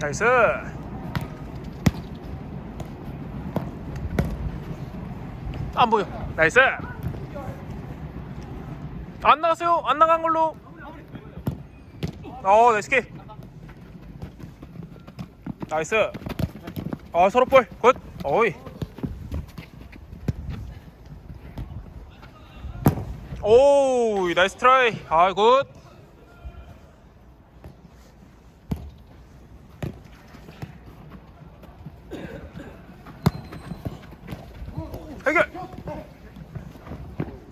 나이스. 안 보여. 나이스. 안 나갔어요. 안 나간 걸로. 어, 나이스 킥. 나이스. 어, 서로 볼. 굿. 어이. 오, 나이스 트라이. 아, 굿.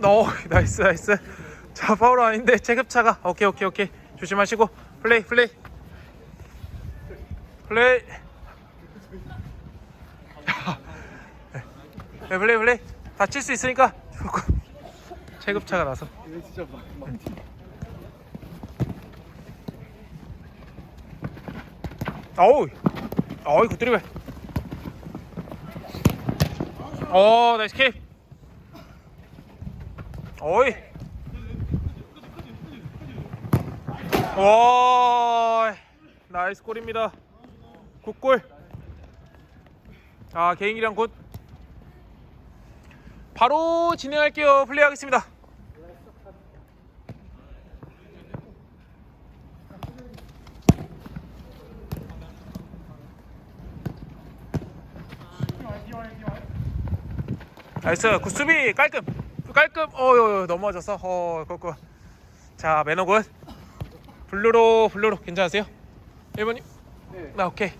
어, 나이스, 나이스. 자, 파울 아닌데 체급차가. 오케이, 오케이, 오케이. 조심하시고 플레이, 플레이. 플레이. 네, 플레이, 플레이. 다칠 수 있으니까 조금 체급차가 나서. 어우, 어이 굿드리블. 어, 나이스 킥. 어이. 와, 나이스 골입니다. 굿골. 아, 개인기량 굿. 바로 진행할게요. 플레이하겠습니다. 나이스 굿수비 깔끔 깔끔. 어유 넘어져서. 어 그거. 자 매너 굿. 블루로 블루로. 괜찮으세요? 1번님? 네. 나 오케이.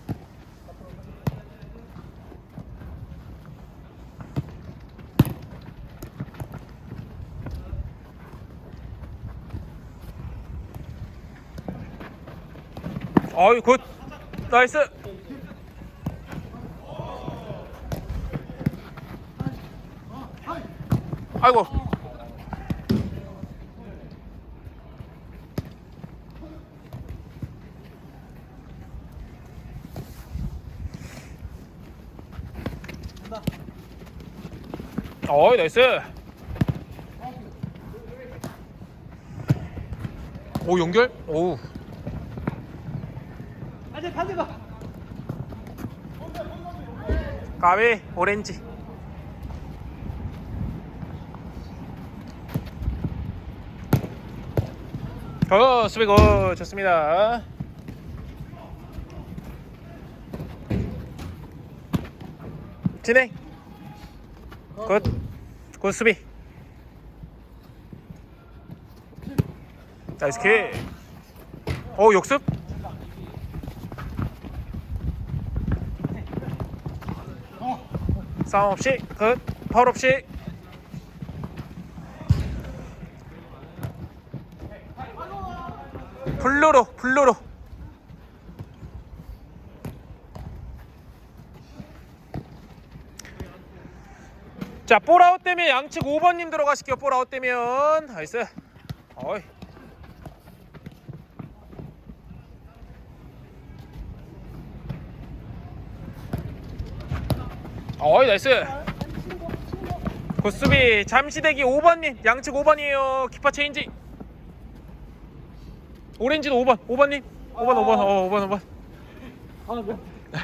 어이 굿. 나이스 아이고. 어이 나이스. 오 연결? 오. 아직 반대 봐. 까비 오렌지 어 수비 고 좋습니다. 진행. 굿굿 수비. 나이스 킥오 역습? 싸움 없이 굿. 파울 없이 블루로 블루로. 자 볼아웃 되면 양측 5번님 들어가실게요 볼아웃 되면. 나이스. 어이. 어이 나이스. 굿수비 잠시 대기 5번님 양측 5번이에요. 키파 체인지 오렌지도 5번 5번님? 5번 5번 어 5번 5번. 아, 네.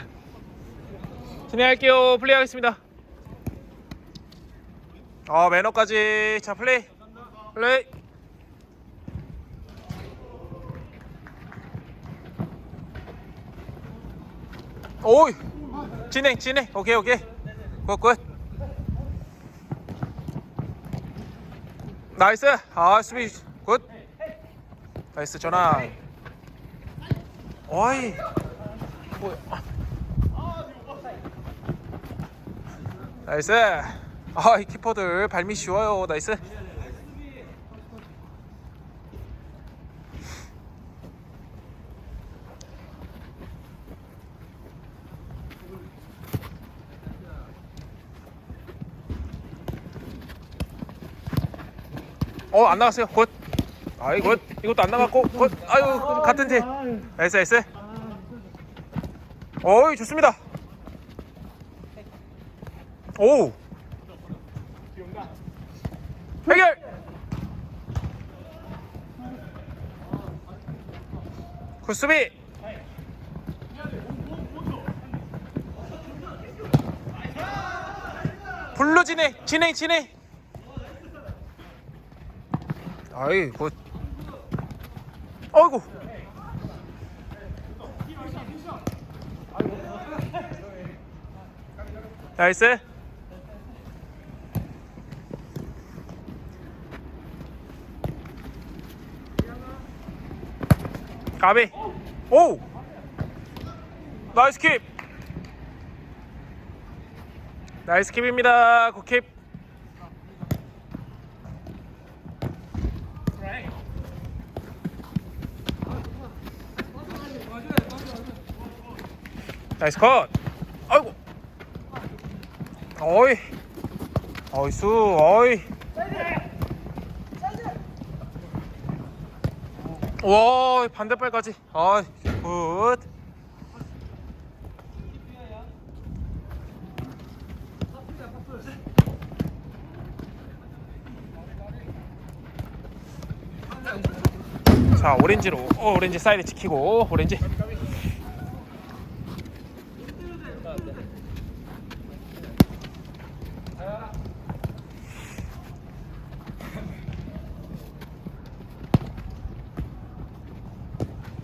진행할게요. 플레이하겠습니다. 어 매너까지. 자 플레이. 플레이. 오이! 진행 진행. 오케이 오케이. 굿굿. 나이스. 아 수비. 굿 나이스 전환 어이. 뭐야 나이스. 아 이 키퍼들 발밑 쉬워요. 나이스. 어안 나갔어요. 굿 아이 것 이것도 안 나갔고 것 아유 같은 팀 에스 에스. 어이 좋습니다. 오 해결! 굿수비. 블루 진행 진행 진행. 아이 굿. 어이구 나이스. 까비. 오! 나이스 킵. 나이스 킵입니다. 굿킵 나이스 컷. 아이고. 어이. 어이수 어이. 와 반대발까지. 아이 굿. 자 오렌지로 어, 오렌지 사이드 지키고 오렌지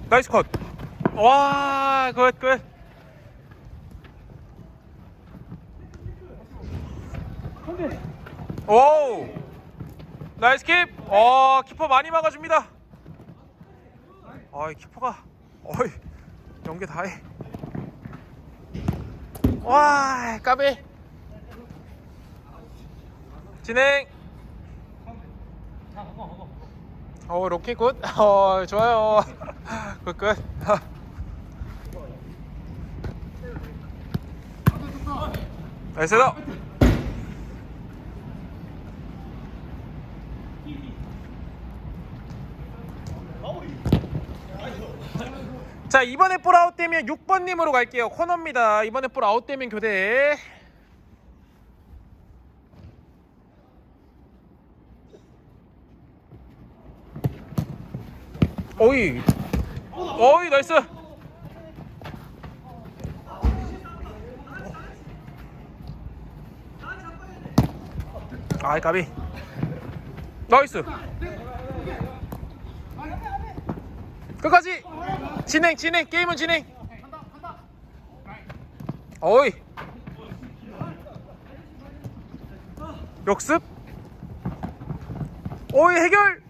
나이스 컷. 와, 굿, 굿. 오! 나이스 킵. 어, 키퍼 많이 막아줍니다. 어이, 키퍼가. 어이, 연계 다 해. 와, 까비. 진행. 어, 로켓 굿. 어, 좋아요. 굿, 굿. 나이스 다. 자 이번에 볼 아웃되면 6번님으로 갈게요 코너입니다 이번에 볼 아웃되면 교대 오이. 오이 나이스. 아이 까비. 나이스. 끝까지. 진행 진행. 게임은 진행. 어이. 역습. 오이 해결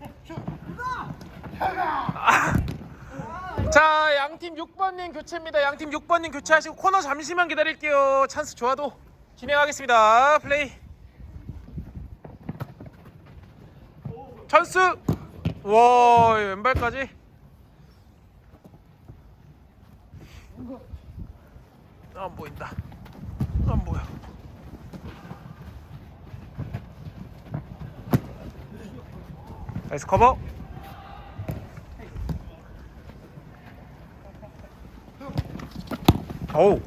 아. 자 양팀 6번님 교체입니다. 양팀 6번님 교체하시고 코너 잠시만 기다릴게요. 찬스 좋아도 진행하겠습니다. 플레이. 찬스. 와 왼발까지. 안 보인다. 안 보여. 나이스 커버 어우.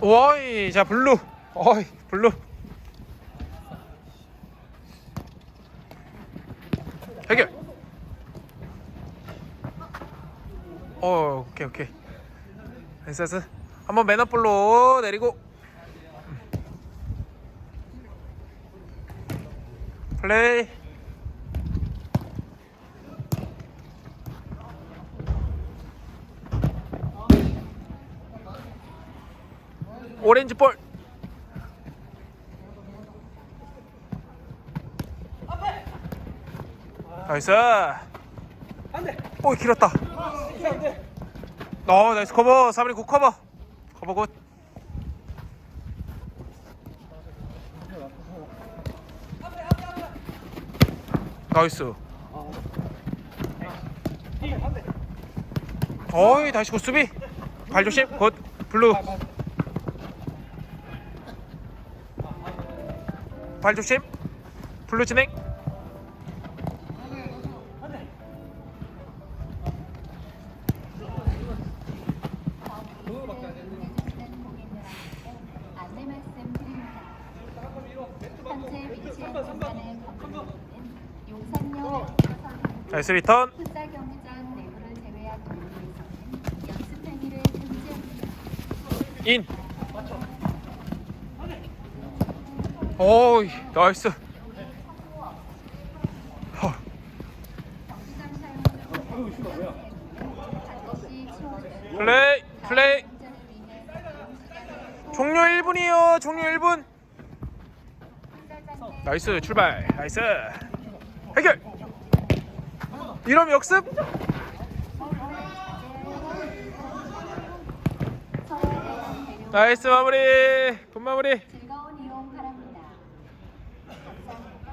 와이 자 블루. 어이 블루. 해결. 어 오케이 오케이. 나이스 한번 매너볼로 내리고. 플레이 오렌지 볼. 나이스. 안돼. 오 길었다. 안돼 어 나이스 커버. 3리 굿 커버. 커버 굿. 나이스. 어이 다시 굿 수비. 발 조심. 굿. 블루 발 조심. 블루 진행. 나이스 리턴. 풋살 경기장 내부를 제외한 도로에서는 연습 행위를 금지합니다. 인 어이 나이스. 플레이 플레이. 종료 1분이요 종료 1분. 한달간 내 나이스 출발. 나이스. 해결. 이러면 역습? 나이스 마무리. good 마무리 즐거운 이용 바랍니다. 감사합니다.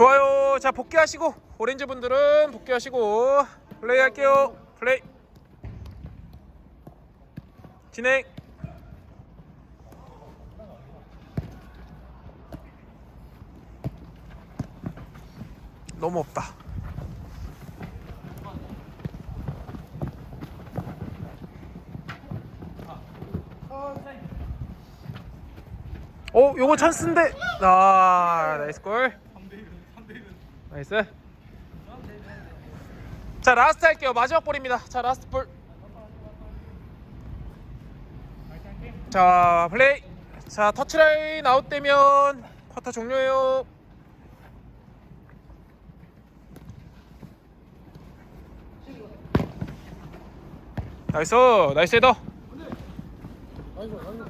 좋아요. 자 복귀하시고. 오렌지 분들은 복귀하시고. 플레이 할게요. 플레이. 진행. 너무 없다. 어 요거 찬스인데? 아 나이스 골 나이스. 자 라스트 할게요. 마지막 볼입니다. 자 라스트 볼자 플레이. 자 터치라인 아웃되면 쿼터 종료해요. 나이스. 나이스 헤더. 굿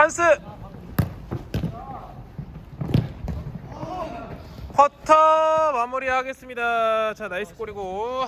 찬스. 쿼터 마무리하겠습니다. 자 나이스 골이고